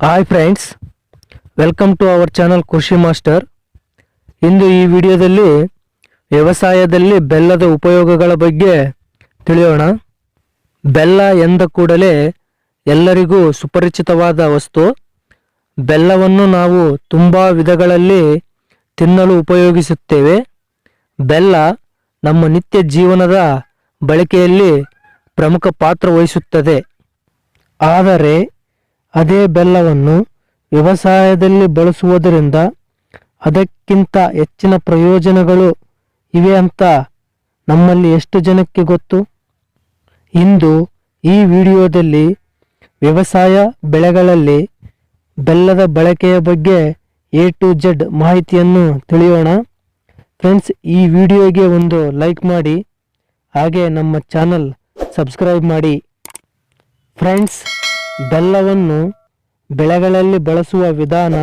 Hi friends welcome to our channel Krishi master ಇಂದು ಈ ವಿಡಿಯೋದಲ್ಲಿ ವ್ಯವಸಾಯದಲ್ಲಿ ಬೆಲ್ಲದ ಉಪಯೋಗಗಳ ಬಗ್ಗೆ ತಿಳಿಯೋಣ. ಬೆಲ್ಲ ಎಂದ ಕೂಡಲೇ ಎಲ್ಲರಿಗೂ ಸುಪರಿಚಿತವಾದ ವಸ್ತು. ಬೆಲ್ಲವನ್ನು ನಾವು ತುಂಬ ವಿಧಗಳಲ್ಲಿ ತಿನ್ನಲು ಉಪಯೋಗಿಸುತ್ತೇವೆ. ಬೆಲ್ಲ ನಮ್ಮ ನಿತ್ಯ ಜೀವನದ ಬಳಕೆಯಲ್ಲಿ ಪ್ರಮುಖ ಪಾತ್ರ ವಹಿಸುತ್ತದೆ. ಆದರೆ ಅದೇ ಬೆಲ್ಲವನ್ನು ವ್ಯವಸಾಯದಲ್ಲಿ ಬಳಸುವುದರಿಂದ ಅದಕ್ಕಿಂತ ಹೆಚ್ಚಿನ ಪ್ರಯೋಜನಗಳು ಇವೆ ಅಂತ ನಮ್ಮಲ್ಲಿ ಎಷ್ಟು ಜನಕ್ಕೆ ಗೊತ್ತು? ಇಂದು ಈ ವಿಡಿಯೋದಲ್ಲಿ ವ್ಯವಸಾಯ ಬೆಳೆಗಳಲ್ಲಿ ಬೆಲ್ಲದ ಬಳಕೆಯ ಬಗ್ಗೆ ಎ ಟು ಜೆಡ್ ಮಾಹಿತಿಯನ್ನು ತಿಳಿಯೋಣ. ಫ್ರೆಂಡ್ಸ್, ಈ ವಿಡಿಯೋಗೆ ಒಂದು ಲೈಕ್ ಮಾಡಿ, ಹಾಗೆ ನಮ್ಮ ಚಾನಲ್ ಸಬ್ಸ್ಕ್ರೈಬ್ ಮಾಡಿ. ಫ್ರೆಂಡ್ಸ್ ಬೆಲ್ಲವನ್ನು ಬೆಳೆಗಳಲ್ಲಿ ಬಳಸುವ ವಿಧಾನ,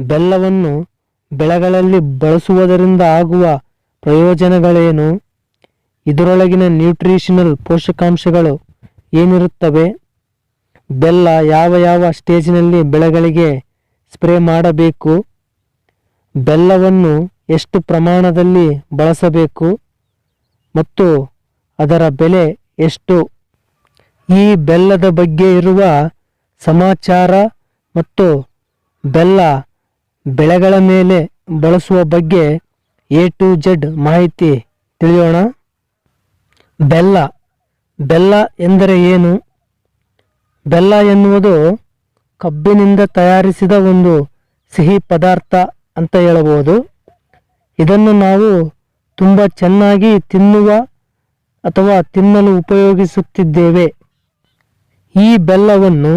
ಬೆಲ್ಲವನ್ನು ಬೆಳೆಗಳಲ್ಲಿ ಬಳಸುವುದರಿಂದ ಆಗುವ ಪ್ರಯೋಜನಗಳೇನು? ಇದರೊಳಗಿನ ನ್ಯೂಟ್ರಿಷನಲ್ ಪೋಷಕಾಂಶಗಳು ಏನಿರುತ್ತವೆ? ಬೆಲ್ಲ ಯಾವ ಯಾವ ಸ್ಟೇಜಿನಲ್ಲಿ ಬೆಳೆಗಳಿಗೆ ಸ್ಪ್ರೇ ಮಾಡಬೇಕು? ಬೆಲ್ಲವನ್ನು ಎಷ್ಟು ಪ್ರಮಾಣದಲ್ಲಿ ಬಳಸಬೇಕು? ಮತ್ತು ಅದರ ಬೆಲೆ ಎಷ್ಟು? ಈ ಬೆಲ್ಲದ ಬಗ್ಗೆ ಇರುವ ಸಮಾಚಾರ ಮತ್ತು ಬೆಲ್ಲ ಬೆಳೆಗಳ ಮೇಲೆ ಬಳಸುವ ಬಗ್ಗೆ ಎ ಟು ಜೆಡ್ ಮಾಹಿತಿ ತಿಳಿಯೋಣ. ಬೆಲ್ಲ. ಬೆಲ್ಲ ಎಂದರೆ ಏನು? ಬೆಲ್ಲ ಎನ್ನುವುದು ಕಬ್ಬಿನಿಂದ ತಯಾರಿಸಿದ ಒಂದು ಸಿಹಿ ಪದಾರ್ಥ ಅಂತ ಹೇಳಬಹುದು. ಇದನ್ನು ನಾವು ತುಂಬ ಚೆನ್ನಾಗಿ ತಿನ್ನುವ ಅಥವಾ ತಿನ್ನಲು ಉಪಯೋಗಿಸುತ್ತಿದ್ದೇವೆ. ಈ ಬೆಲ್ಲವನ್ನು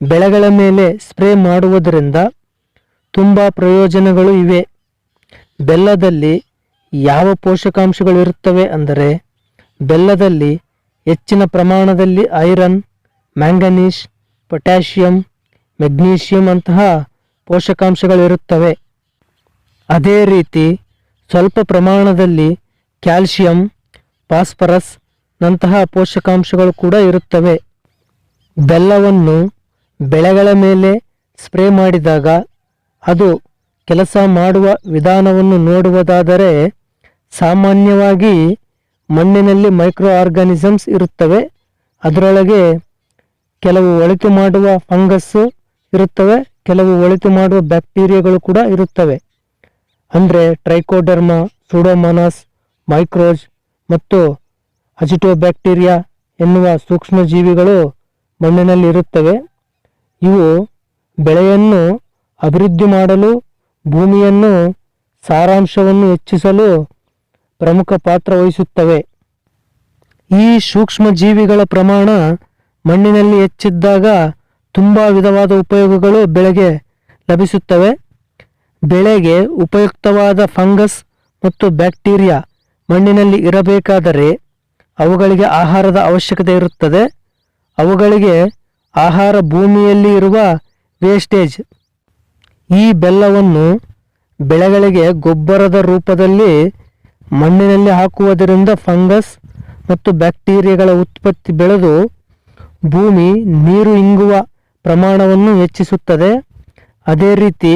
ಬೆಳೆಗಳ ಮೇಲೆ ಸ್ಪ್ರೇ ಮಾಡುವುದರಿಂದ ತುಂಬ ಪ್ರಯೋಜನಗಳು ಇವೆ. ಬೆಲ್ಲದಲ್ಲಿ ಯಾವ ಪೋಷಕಾಂಶಗಳು ಇರುತ್ತವೆ ಅಂದರೆ ಬೆಲ್ಲದಲ್ಲಿ ಹೆಚ್ಚಿನ ಪ್ರಮಾಣದಲ್ಲಿ ಐರನ್, ಮ್ಯಾಂಗನೀಸ್, ಪೊಟ್ಯಾಷಿಯಂ, ಮೆಗ್ನೀಷಿಯಂ ಅಂತಹ ಪೋಷಕಾಂಶಗಳಿರುತ್ತವೆ. ಅದೇ ರೀತಿ ಸ್ವಲ್ಪ ಪ್ರಮಾಣದಲ್ಲಿ ಕ್ಯಾಲ್ಶಿಯಂ, ಫಾಸ್ಫರಸ್ ನಂತಹ ಪೋಷಕಾಂಶಗಳು ಕೂಡ ಇರುತ್ತವೆ. ಬೆಲ್ಲವನ್ನು ಬೆಳೆಗಳ ಮೇಲೆ ಸ್ಪ್ರೇ ಮಾಡಿದಾಗ ಅದು ಕೆಲಸ ಮಾಡುವ ವಿಧಾನವನ್ನು ನೋಡುವುದಾದರೆ ಸಾಮಾನ್ಯವಾಗಿ ಮಣ್ಣಿನಲ್ಲಿ ಮೈಕ್ರೋ ಆರ್ಗಾನಿಸಮ್ಸ್ ಇರುತ್ತವೆ. ಅದರೊಳಗೆ ಕೆಲವು ಒಳಿತು ಮಾಡುವ ಫಂಗಸ್ಸು ಇರುತ್ತವೆ. ಕೆಲವು ಒಳಿತು ಮಾಡುವ ಬ್ಯಾಕ್ಟೀರಿಯಾಗಳು ಕೂಡ ಇರುತ್ತವೆ. ಅಂದರೆ ಟ್ರೈಕೋಡರ್ಮಾ, ಸೂಡೋಮೋನಾಸ್, ಮೈಕ್ರೋಜ್ ಮತ್ತು ಅಜಿಟೋ ಬ್ಯಾಕ್ಟೀರಿಯಾ ಎನ್ನುವ ಸೂಕ್ಷ್ಮಜೀವಿಗಳು ಮಣ್ಣಿನಲ್ಲಿ ಇರುತ್ತವೆ ಇವು ಬೆಳೆಯನ್ನು ಅಭಿವೃದ್ಧಿ ಮಾಡಲು, ಭೂಮಿಯನ್ನು ಸಾರಾಂಶವನ್ನು ಹೆಚ್ಚಿಸಲು ಪ್ರಮುಖ ಪಾತ್ರ ವಹಿಸುತ್ತವೆ. ಈ ಸೂಕ್ಷ್ಮ ಜೀವಿಗಳ ಪ್ರಮಾಣ ಮಣ್ಣಿನಲ್ಲಿ ಹೆಚ್ಚಿದ್ದಾಗ ತುಂಬ ವಿಧವಾದ ಉಪಯೋಗಗಳು ಬೆಳೆಗೆ ಲಭಿಸುತ್ತವೆ. ಬೆಳೆಗೆ ಉಪಯುಕ್ತವಾದ ಫಂಗಸ್ ಮತ್ತು ಬ್ಯಾಕ್ಟೀರಿಯಾ ಮಣ್ಣಿನಲ್ಲಿ ಇರಬೇಕಾದರೆ ಅವುಗಳಿಗೆ ಆಹಾರದ ಅವಶ್ಯಕತೆ ಇರುತ್ತದೆ. ಅವುಗಳಿಗೆ ಆಹಾರ ಭೂಮಿಯಲ್ಲಿ ಇರುವ ವೇಸ್ಟೇಜ್ ಈ ಬೆಲ್ಲವನ್ನು ಬೆಳೆಗಳಿಗೆ ಗೊಬ್ಬರದ ರೂಪದಲ್ಲಿ ಮಣ್ಣಿನಲ್ಲಿ ಹಾಕುವುದರಿಂದ ಫಂಗಸ್ ಮತ್ತು ಬ್ಯಾಕ್ಟೀರಿಯಾಗಳ ಉತ್ಪತ್ತಿ ಬೆಳೆದು ಭೂಮಿ ನೀರು ಇಂಗುವ ಪ್ರಮಾಣವನ್ನು ಹೆಚ್ಚಿಸುತ್ತದೆ. ಅದೇ ರೀತಿ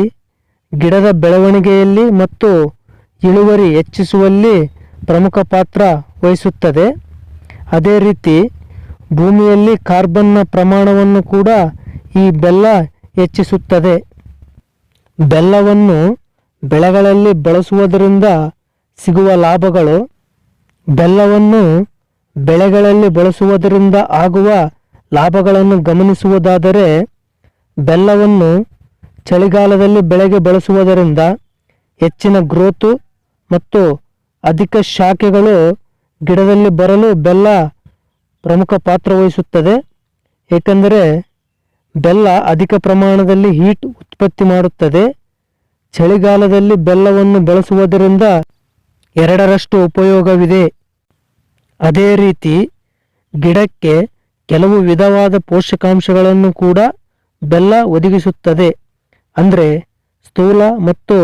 ಗಿಡದ ಬೆಳವಣಿಗೆಯಲ್ಲಿ ಮತ್ತು ಇಳುವರಿ ಹೆಚ್ಚಿಸುವಲ್ಲಿ ಪ್ರಮುಖ ಪಾತ್ರ ವಹಿಸುತ್ತದೆ. ಅದೇ ರೀತಿ ಭೂಮಿಯಲ್ಲಿ ಕಾರ್ಬನ್ನ ಪ್ರಮಾಣವನ್ನು ಕೂಡ ಈ ಬೆಲ್ಲ ಹೆಚ್ಚಿಸುತ್ತದೆ. ಬೆಲ್ಲವನ್ನು ಬೆಳೆಗಳಲ್ಲಿ ಬಳಸುವುದರಿಂದ ಸಿಗುವ ಲಾಭಗಳು ಬೆಲ್ಲವನ್ನು ಬೆಳೆಗಳಲ್ಲಿ ಬಳಸುವುದರಿಂದ ಆಗುವ ಲಾಭಗಳನ್ನು ಗಮನಿಸುವುದಾದರೆ ಬೆಲ್ಲವನ್ನು ಚಳಿಗಾಲದಲ್ಲಿ ಬೆಳೆಗೆ ಬಳಸುವುದರಿಂದ ಹೆಚ್ಚಿನ ಗ್ರೋತು ಮತ್ತು ಅಧಿಕ ಶಾಖೆಗಳು ಗಿಡದಲ್ಲಿ ಬರಲು ಬೆಲ್ಲ ಪ್ರಮುಖ ಪಾತ್ರ ವಹಿಸುತ್ತದೆ. ಏಕೆಂದರೆ ಬೆಲ್ಲ ಅಧಿಕ ಪ್ರಮಾಣದಲ್ಲಿ ಹೀಟ್ ಉತ್ಪತ್ತಿ ಮಾಡುತ್ತದೆ. ಚಳಿಗಾಲದಲ್ಲಿ ಬೆಲ್ಲವನ್ನು ಬಳಸುವುದರಿಂದ ಎರಡರಷ್ಟು ಉಪಯೋಗವಿದೆ. ಅದೇ ರೀತಿ ಗಿಡಕ್ಕೆ ಕೆಲವು ವಿಧವಾದ ಪೋಷಕಾಂಶಗಳನ್ನು ಕೂಡ ಬೆಲ್ಲ ಒದಗಿಸುತ್ತದೆ. ಅಂದರೆ ಸ್ಥೂಲ ಮತ್ತು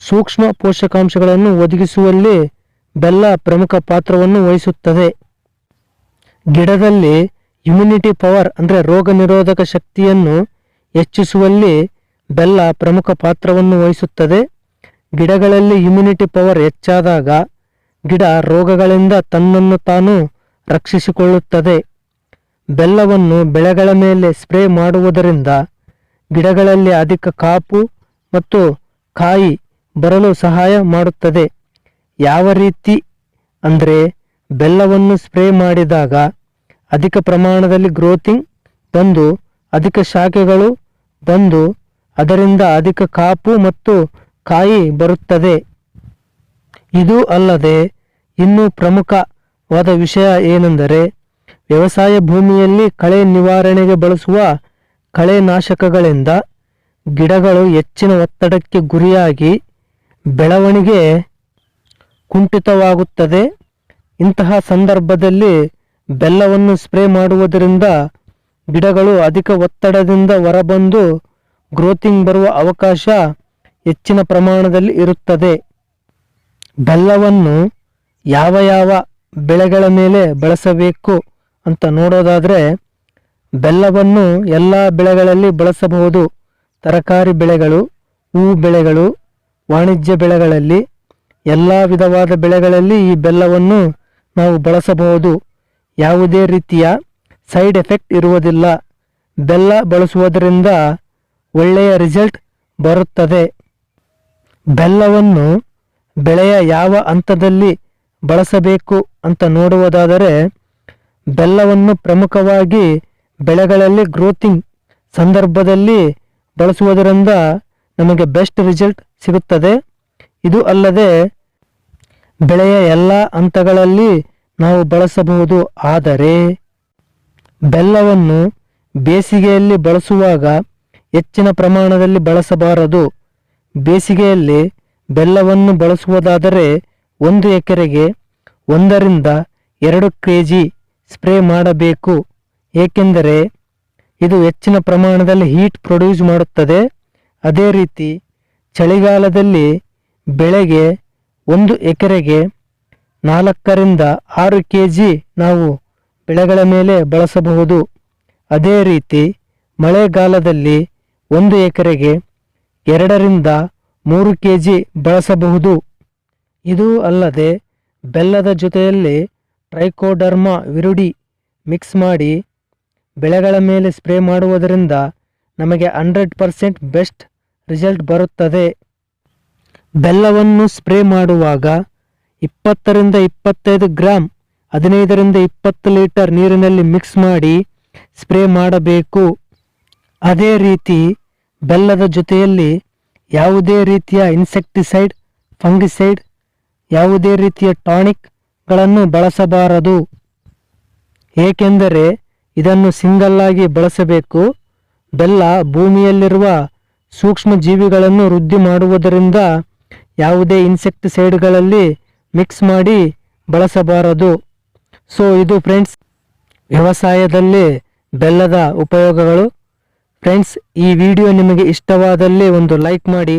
ಸೂಕ್ಷ್ಮ ಪೋಷಕಾಂಶಗಳನ್ನು ಒದಗಿಸುವಲ್ಲಿ ಬೆಲ್ಲ ಪ್ರಮುಖ ಪಾತ್ರವನ್ನು ವಹಿಸುತ್ತದೆ. ಗಿಡದಲ್ಲಿ ಇಮ್ಯುನಿಟಿ ಪವರ್ ಅಂದರೆ ರೋಗ ನಿರೋಧಕ ಶಕ್ತಿಯನ್ನು ಹೆಚ್ಚಿಸುವಲ್ಲಿ ಬೆಲ್ಲ ಪ್ರಮುಖ ಪಾತ್ರವನ್ನು ವಹಿಸುತ್ತದೆ. ಗಿಡಗಳಲ್ಲಿ ಇಮ್ಯುನಿಟಿ ಪವರ್ ಹೆಚ್ಚಾದಾಗ ಗಿಡ ರೋಗಗಳಿಂದ ತನ್ನನ್ನು ತಾನು ರಕ್ಷಿಸಿಕೊಳ್ಳುತ್ತದೆ. ಬೆಲ್ಲವನ್ನು ಬೆಳೆಗಳ ಮೇಲೆ ಸ್ಪ್ರೇ ಮಾಡುವುದರಿಂದ ಗಿಡಗಳಲ್ಲಿ ಅಧಿಕ ಕಾಪು ಮತ್ತು ಕಾಯಿ ಬರಲು ಸಹಾಯ ಮಾಡುತ್ತದೆ. ಯಾವ ರೀತಿ ಅಂದರೆ ಬೆಲ್ಲವನ್ನು ಸ್ಪ್ರೇ ಮಾಡಿದಾಗ ಅಧಿಕ ಪ್ರಮಾಣದಲ್ಲಿ ಗ್ರೋತಿಂಗ್ ಬಂದು ಅಧಿಕ ಶಾಖೆಗಳು ಬಂದು ಅದರಿಂದ ಅಧಿಕ ಕಾಪು ಮತ್ತು ಕಾಯಿ ಬರುತ್ತದೆ. ಇದು ಅಲ್ಲದೆ ಇನ್ನೂ ಪ್ರಮುಖವಾದ ವಿಷಯ ಏನೆಂದರೆ ವ್ಯವಸಾಯ ಭೂಮಿಯಲ್ಲಿ ಕಳೆ ನಿವಾರಣೆಗೆ ಬಳಸುವ ಕಳೆನಾಶಕಗಳಿಂದ ಗಿಡಗಳು ಹೆಚ್ಚಿನ ಒತ್ತಡಕ್ಕೆ ಗುರಿಯಾಗಿ ಬೆಳವಣಿಗೆ ಕುಂಠಿತವಾಗುತ್ತದೆ. ಇಂತಹ ಸಂದರ್ಭದಲ್ಲಿ ಬೆಲ್ಲವನ್ನು ಸ್ಪ್ರೇ ಮಾಡುವುದರಿಂದ ಗಿಡಗಳು ಅಧಿಕ ಒತ್ತಡದಿಂದ ಹೊರಬಂದು ಗ್ರೋತಿಂಗ್ ಬರುವ ಅವಕಾಶ ಹೆಚ್ಚಿನ ಪ್ರಮಾಣದಲ್ಲಿ ಇರುತ್ತದೆ. ಬೆಲ್ಲವನ್ನು ಯಾವ ಯಾವ ಬೆಳೆಗಳ ಮೇಲೆ ಬಳಸಬೇಕು ಅಂತ ನೋಡೋದಾದರೆ ಬೆಲ್ಲವನ್ನು ಎಲ್ಲ ಬೆಳೆಗಳಲ್ಲಿ ಬಳಸಬಹುದು. ತರಕಾರಿ ಬೆಳೆಗಳು, ಹೂ ಬೆಳೆಗಳು, ವಾಣಿಜ್ಯ ಬೆಳೆಗಳಲ್ಲಿ, ಎಲ್ಲ ವಿಧವಾದ ಬೆಳೆಗಳಲ್ಲಿ ಈ ಬೆಲ್ಲವನ್ನು ನಾವು ಬಳಸಬಹುದು. ಯಾವುದೇ ರೀತಿಯ ಸೈಡ್ ಎಫೆಕ್ಟ್ ಇರುವುದಿಲ್ಲ. ಬೆಲ್ಲ ಬಳಸುವುದರಿಂದ ಒಳ್ಳೆಯ ರಿಸಲ್ಟ್ ಬರುತ್ತದೆ. ಬೆಲ್ಲವನ್ನು ಬೆಳೆಯ ಯಾವ ಹಂತದಲ್ಲಿ ಬಳಸಬೇಕು ಅಂತ ನೋಡುವುದಾದರೆ, ಬೆಲ್ಲವನ್ನು ಪ್ರಮುಖವಾಗಿ ಬೆಳೆಗಳಲ್ಲಿ ಗ್ರೋತಿಂಗ್ ಸಂದರ್ಭದಲ್ಲಿ ಬಳಸುವುದರಿಂದ ನಮಗೆ ಬೆಸ್ಟ್ ರಿಸಲ್ಟ್ ಸಿಗುತ್ತದೆ. ಇದು ಅಲ್ಲದೆ ಬೆಳೆಯ ಎಲ್ಲ ಹಂತಗಳಲ್ಲಿ ನಾವು ಬಳಸಬಹುದು. ಆದರೆ ಬೆಲ್ಲವನ್ನು ಬೇಸಿಗೆಯಲ್ಲಿ ಬಳಸುವಾಗ ಹೆಚ್ಚಿನ ಪ್ರಮಾಣದಲ್ಲಿ ಬಳಸಬಾರದು. ಬೇಸಿಗೆಯಲ್ಲಿ ಬೆಲ್ಲವನ್ನು ಬಳಸುವುದಾದರೆ ಒಂದು ಎಕರೆಗೆ ಒಂದರಿಂದ ಎರಡು ಕೆ ಜಿ ಸ್ಪ್ರೇ ಮಾಡಬೇಕು. ಏಕೆಂದರೆ ಇದು ಹೆಚ್ಚಿನ ಪ್ರಮಾಣದಲ್ಲಿ ಹೀಟ್ ಪ್ರೊಡ್ಯೂಸ್ ಮಾಡುತ್ತದೆ. ಅದೇ ರೀತಿ ಚಳಿಗಾಲದಲ್ಲಿ ಬೆಳೆಗೆ ಒಂದು ಎಕರೆಗೆ ನಾಲ್ಕರಿಂದ ಆರು ಕೆ ಜಿ ನಾವು ಬೆಳೆಗಳ ಮೇಲೆ ಬಳಸಬಹುದು. ಅದೇ ರೀತಿ ಮಳೆಗಾಲದಲ್ಲಿ ಒಂದು ಎಕರೆಗೆ ಎರಡರಿಂದ ಮೂರು ಕೆ ಜಿ ಬಳಸಬಹುದು. ಇದು ಅಲ್ಲದೆ ಬೆಲ್ಲದ ಜೊತೆಯಲ್ಲಿ ಟ್ರೈಕೋಡರ್ಮಾ ವಿರುಡಿ ಮಿಕ್ಸ್ ಮಾಡಿ ಬೆಳೆಗಳ ಮೇಲೆ ಸ್ಪ್ರೇ ಮಾಡುವುದರಿಂದ ನಮಗೆ ಹಂಡ್ರೆಡ್ ಪರ್ಸೆಂಟ್ ಬೆಸ್ಟ್ ರಿಸಲ್ಟ್ ಬರುತ್ತದೆ. ಬೆಲ್ಲವನ್ನು ಸ್ಪ್ರೇ ಮಾಡುವಾಗ ಇಪ್ಪತ್ತರಿಂದ ಇಪ್ಪತ್ತೈದು ಗ್ರಾಮ್ ಹದಿನೈದರಿಂದ ಇಪ್ಪತ್ತು ಲೀಟರ್ ನೀರಿನಲ್ಲಿ ಮಿಕ್ಸ್ ಮಾಡಿ ಸ್ಪ್ರೇ ಮಾಡಬೇಕು. ಅದೇ ರೀತಿ ಬೆಲ್ಲದ ಜೊತೆಯಲ್ಲಿ ಯಾವುದೇ ರೀತಿಯ ಇನ್ಸೆಕ್ಟಿಸೈಡ್, ಫಂಗಿಸೈಡ್, ಯಾವುದೇ ರೀತಿಯ ಟಾನಿಕ್ಗಳನ್ನು ಬಳಸಬಾರದು. ಏಕೆಂದರೆ ಇದನ್ನು ಸಿಂಗಲ್ ಆಗಿ ಬಳಸಬೇಕು. ಬೆಲ್ಲ ಭೂಮಿಯಲ್ಲಿರುವ ಸೂಕ್ಷ್ಮ ಜೀವಿಗಳನ್ನು ವೃದ್ಧಿ ಮಾಡುವುದರಿಂದ ಯಾವುದೇ ಇನ್ಸೆಕ್ಟಿಸೈಡ್ಗಳಲ್ಲಿ ಮಿಕ್ಸ್ ಮಾಡಿ ಬಳಸಬಾರದು. ಸೊ ಇದು ಫ್ರೆಂಡ್ಸ್ ವ್ಯವಸಾಯದಲ್ಲಿ ಬೆಲ್ಲದ ಉಪಯೋಗಗಳು. ಫ್ರೆಂಡ್ಸ್ ಈ ವಿಡಿಯೋ ನಿಮಗೆ ಇಷ್ಟವಾದಲ್ಲಿ ಒಂದು ಲೈಕ್ ಮಾಡಿ,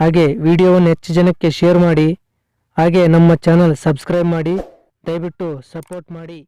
ಹಾಗೆ ವಿಡಿಯೋವನ್ನು ಹೆಚ್ಚು ಜನಕ್ಕೆ ಶೇರ್ ಮಾಡಿ, ಹಾಗೆ ನಮ್ಮ ಚಾನಲ್ ಸಬ್ಸ್ಕ್ರೈಬ್ ಮಾಡಿ, ದಯವಿಟ್ಟು ಸಪೋರ್ಟ್ ಮಾಡಿ.